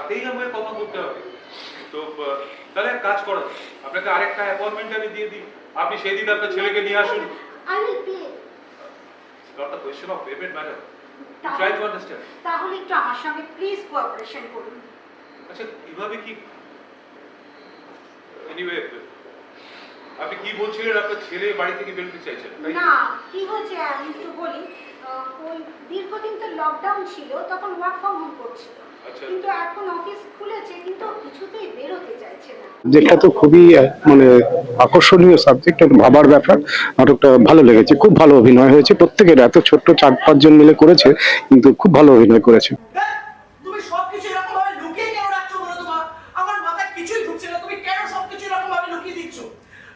সাথেই আমাকে কথা বলতে হবে। তো তাহলে কাজ করা আপনাকে আরেকটা অ্যাপয়েন্টমেন্ট আমি দিয়ে দিই। আপনি সেই দিন আপনার ছেলেকে নিয়ে আসুন। I will pay. Not the question of payment madam try to understand তাহলে একটু আমার সঙ্গে প্লিজ কোঅপারেশন করুন। আচ্ছা কীভাবে কি? এনিওয়ে আপনি কি বলছিলেন আপনার ছেলে বাড়ি থেকে বেরোতে চাইছেন না কি হয়েছে আমি একটু বলি ওই দীর্ঘদিন তো লকডাউন ছিল তখন ওয়ার্ক ফ্রম হোম করছিল। কিন্তু এখন অফিস খুলেছে কিন্তু কিছুতেই বেরোতে চাইছে না। যেটা তো খুবই মানে আকর্ষণীয় সাবজেক্ট একটা ভাবার ব্যাপার। নাটকটা ভালো লেগেছে খুব ভালো অভিনয় হয়েছে। প্রত্যেকের এত ছোট্ট চার পাঁচজন মিলে করেছে কিন্তু খুব ভালো অভিনয় করেছে। ধ্যাৎ, তুমি সবকিছু এরকম ভাবে লুকিয়ে কেন রাখছো বলো তো মা? আমার মাথায় কিছুই ঢুকছে না তুমি কেন সবকিছু এরকম ভাবে লুকিয়ে দিচ্ছ?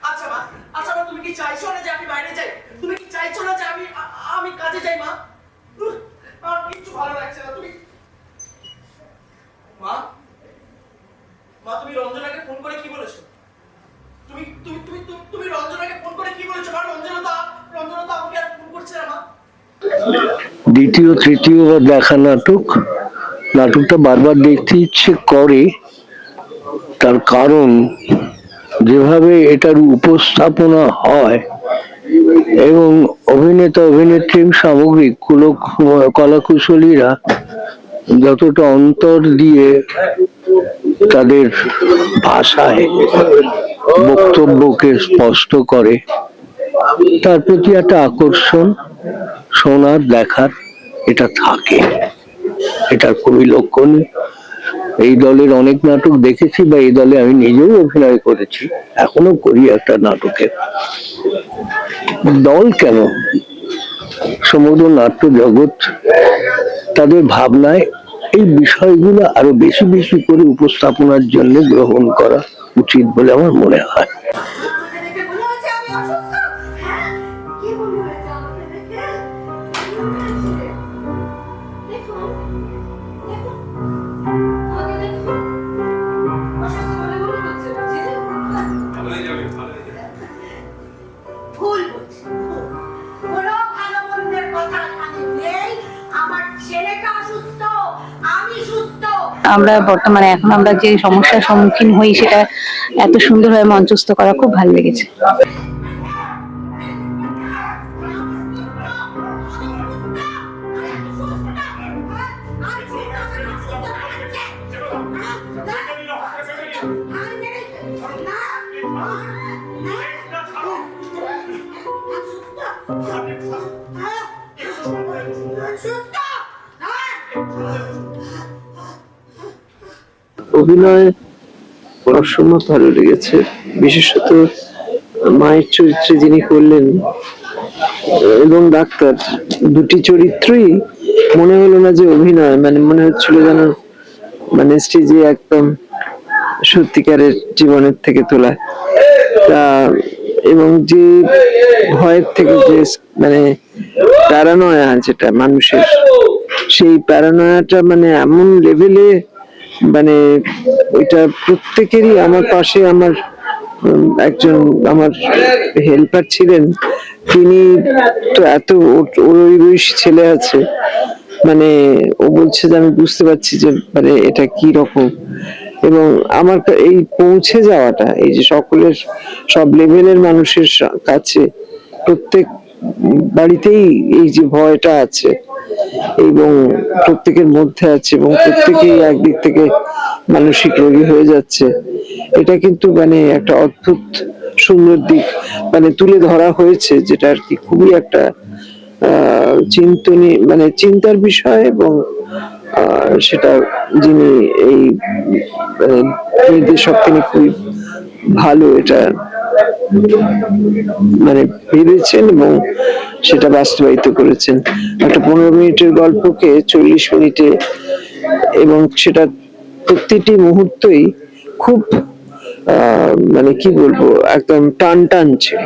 আচ্ছা মা আচ্ছা মা তুমি কি চাইছো না যে আমি বাইরে যাই তুমি কি চাইছো না যে আমি আ- আমি কাজে যাই মা উহ, আমার কিচ্ছু ভালো লাগছে না তুমি মা মা তুমি রঞ্জনাকে ফোন করে কি বলেছ তুমি তুমি তুমি তুমি- তুমি রঞ্জনাকে ফোন করে কি বলেছ মা রঞ্জনা তো রঞ্জনা তো আমাকে আর ফোন করছে না মা দ্বিতীয় তৃতীয়বার দেখা নাটক, নাটকটা বারবার দেখতে ইচ্ছে করে। তার কারণ, যেভাবে এটার উপস্থাপনা হয় এবং অভিনেতা, অভিনেত্রী সামগ্রিক কুলো- কলাকুশলীরা যতটা অন্তর দিয়ে তাদের ভাষায় বক্তব্যকে স্পষ্ট করে, তার প্রতি একটা আকর্ষণ। শোনার দেখার এটা থাকে। এটার খুবই লক্ষণীয় এই দলের অনেক নাটক দেখেছি বা এই দলে আমি নিজেও অভিনয় করেছি, এখনও করি একটা নাটকে। দল কেন? সমগ্র নাট্য জগৎ, তাদের ভাবনায় এই বিষয়গুলো আরও বেশি বেশি করে উপস্থাপনার জন্য গ্রহণ করা উচিত বলে আমার মনে হয়। আমরা বর্তমানে এখন আমরা যে সমস্যার সম্মুখীন হই সেটা এত সুন্দরভাবে মঞ্চস্থ করা খুব ভালো লেগেছে। অভিনয় করার সময় ভালো লেগেছে বিশেষত মায়ের চরিত্রে যিনি করলেন এবং ডাক্তার, দুটি চরিত্রই মনে হলো না যে অভিনয় মানে মনে হচ্ছিল যেন মানে স্টেজে একদম সত্যিকারের জীবনের থেকে তোলা। তা এবং যে ভয়ের থেকে যে মানে প্যারানয়া যেটা মানুষের, সেই প্যারানয়াটা মানে এমন লেভেলে মানে ওইটা প্রত্যেকেরই আমার পাশে আমার একজন আমার হেল্পার ছিলেন। তিনি তো এত ওই ছেলে আছে। মানে ও বলছে যে, আমি বুঝতে পারছি যে মানে এটা কি রকম? এবং আমার এই পৌঁছে যাওয়াটা, এই যে সকলের, সব লেভেলের মানুষের কাছে প্রত্যেক বাড়িতেই এই যে ভয়টা আছে। এবং প্রত্যেকের মধ্যে আছে এবং প্রত্যেকেই একদিক থেকে মানসিক রোগী হয়ে যাচ্ছে। এটা কিন্তু মানে একটা অদ্ভুত সুন্দর দিক। মানে তুলে ধরা হয়েছে যেটা আর কি খুবই একটা চিন্তনী মানে চিন্তার বিষয় এবং সেটা যিনি এই নির্দেশক তিনি খুবই ভালো এটা মানে ভেবেছেন এবং সেটা বাস্তবায়িত করেছেন একটা পনেরো মিনিটের গল্পকে চল্লিশ মিনিটে এবং সেটা প্রতিটি মুহূর্তই খুব মানে কি বলব, একদম টান টান ছিল।